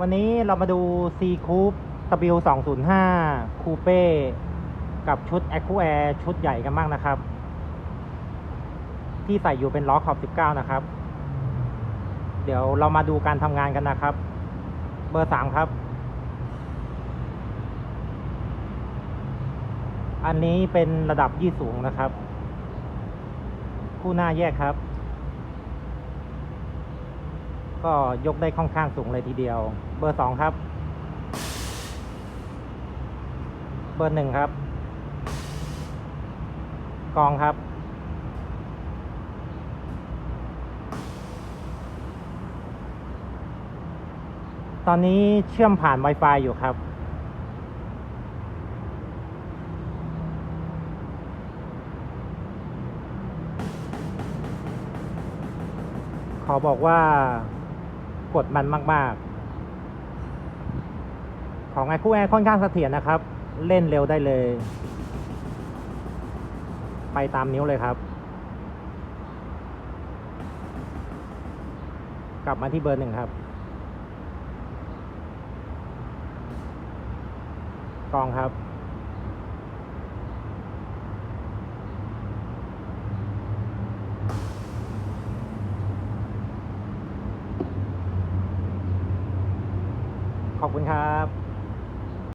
วันนี้เรามาดู C Coupe W 2 0 5 Coupe กับชุด a q u a i r ชุดใหญ่กันบ้างนะครับ ที่ใส่อยู่เป็นล้อขอบ 19 นะครับ เดี๋ยวเรามาดูการทำงานกันนะครับ เบอร์ 3 ครับ อันนี้เป็นระดับยี่สูงนะครับ คู่หน้าแยกครับ ก็ยกได้ค่อนข้างสูงเลยทีเดียว เบอร์สองครับ เบอร์หนึ่งครับ กองครับ ตอนนี้เชื่อมผ่าน Wi-Fi อยู่ครับขอบอกว่า กดมันมาก ๆ ของไอคู่แอร์ค่อนข้างเสถียรนะครับ เล่นเร็วได้เลย ไปตามนิ้วเลยครับ กลับมาที่เบอร์หนึ่งครับ กองครับ ขอบคุณครับ